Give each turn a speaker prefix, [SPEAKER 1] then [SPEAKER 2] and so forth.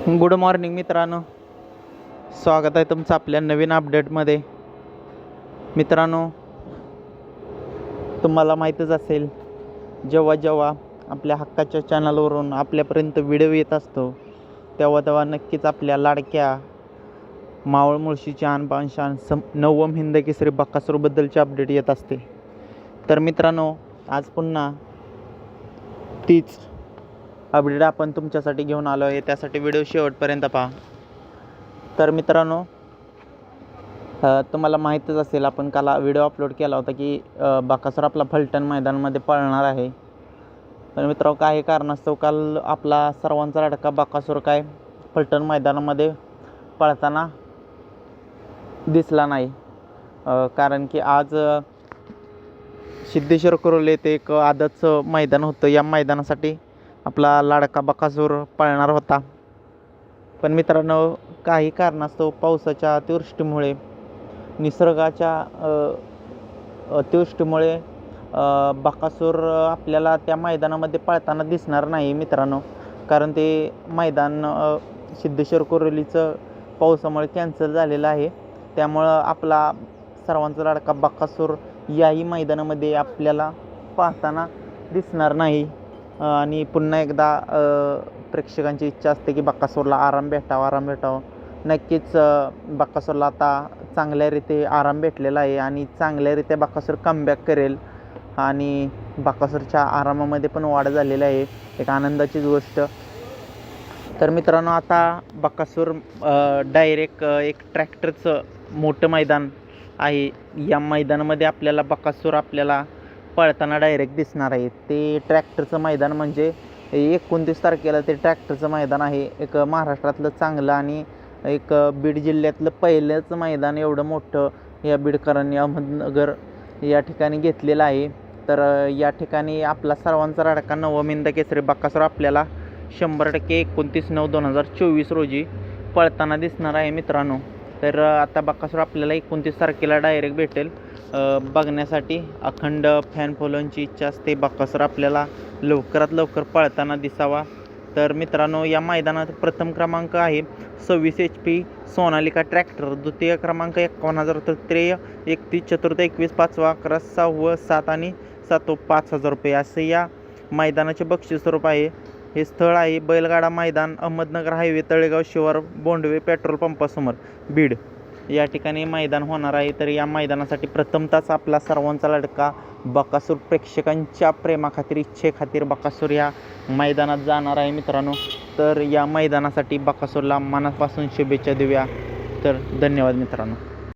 [SPEAKER 1] Good morning मित्रांनो. स्वागत आहे तुमचं आपल्या नवीन अपडेटमध्ये. मित्रांनो तुम्हाला माहीतच असेल जेव्हा जेव्हा आपल्या हक्काच्या चॅनलवरून आपल्यापर्यंत व्हिडिओ येत असतो तेव्हा तेव्हा नक्कीच आपल्या लाडक्या मावळ मुळशीची आणबाण शान सम नवम हिंद केसरी बक्कासूरबद्दलची अपडेट येत असते. तर मित्रांनो आज पुन्हा तीच अपडेट आपण तुमच्यासाठी घेऊन आलो आहे. त्यासाठी व्हिडिओ शेवटपर्यंत पहा. तर मित्रांनो तुम्हाला माहीतच असेल आपण काल व्हिडिओ अपलोड केला होता की बाकासूर आपला फलटण मैदानामध्ये पळणार आहे. पण मित्रांनो काही कारणास्तव काल आपला सर्वांचा लडका बाकासूर काय फलटण मैदानामध्ये पळताना दिसला नाही. कारण की आज सिद्धेश्वर कुरोले येथे एक आदच मैदान होतं. या मैदानासाठी आपला लाडका बकासूर पळणार होता. पण मित्रांनो काही कारणास्तव पावसाच्या अतिवृष्टीमुळे निसर्गाच्या अतिवृष्टीमुळे बकासूर आपल्याला त्या मैदानामध्ये पळताना दिसणार नाही मित्रांनो. कारण ते मैदान सिद्धेश्वर कोरोलीचं पावसामुळे कॅन्सल झालेलं आहे. त्यामुळं आपला सर्वांचा लाडका बकासूर याही मैदानामध्ये आपल्याला पाहताना दिसणार नाही. आणि पुन्हा एकदा प्रेक्षकांची इच्छा असते की बक्कासूरला आराम भेटावा आराम भेटावा. नक्कीच बक्कासूरला आता चांगल्यारीते आराम भेटलेला आहे आणि चांगल्यारीत्या बक्कासूर कमबॅक करेल. आणि बाकासूरच्या आरामामध्ये पण वाढ झालेली आहे. एक आनंदाचीच गोष्ट. तर मित्रांनो आता बक्कासूर डायरेक्ट एक ट्रॅक्टरचं मोठं मैदान आहे. या मैदानामध्ये आपल्याला बक्कासूर आपल्याला पळताना डायरेक्ट दिसणार आहे. ते ट्रॅक्टरचं मैदान म्हणजे एकोणतीस तारखेला ते ट्रॅक्टरचं मैदान आहे. एक महाराष्ट्रातलं चांगलं आणि एक बीड जिल्ह्यातलं पहिलंच मैदान एवढं मोठं या बीडकरांनी अहमदनगर या ठिकाणी घेतलेलं आहे. तर या ठिकाणी आपला सर्वांचा राडका नवमिंद केसरी बक्कासूर आपल्याला शंभर टक्के एकोणतीस नऊ दोन हजार चोवीस रोजी पळताना दिसणार आहे मित्रांनो. तर आता बक्कासूर आपल्याला एकोणतीस तारखेला डायरेक्ट भेटेल. बघण्यासाठी अखंड फॅन फॉलोंची इच्छा असते. बक्कासूर आपल्याला लवकरात लवकर पळताना दिसावा. तर मित्रांनो या मैदानात प्रथम क्रमांक आहे सव्वीस एच पी सोनालिका ट्रॅक्टर द्वितीय क्रमांक एकावन्न हजार तृतीय एकतीस चतुर्थ एकवीस पाचवा अकरा सहावं सात आणि सातो पाच हजार रुपये. असे या मैदानाचे बक्षीस स्वरूप आहे. हे स्थळ आहे बैलगाडा मैदान अहमदनगर हायवे तळेगाव शिवार बोंडवे पेट्रोल पंपासमोर. बीड. या ठिकाणी मैदान होणार आहे. तर या मैदानासाठी प्रथमतच आपला सर्वांचा लडका बकासूर प्रेक्षकांच्या प्रेमाखातीर इच्छेखातीर बकासूर या मैदानात जाणार आहे मित्रांनो. तर या मैदानासाठी बकासूरला मनापासून शुभेच्छा देऊया. तर धन्यवाद मित्रांनो.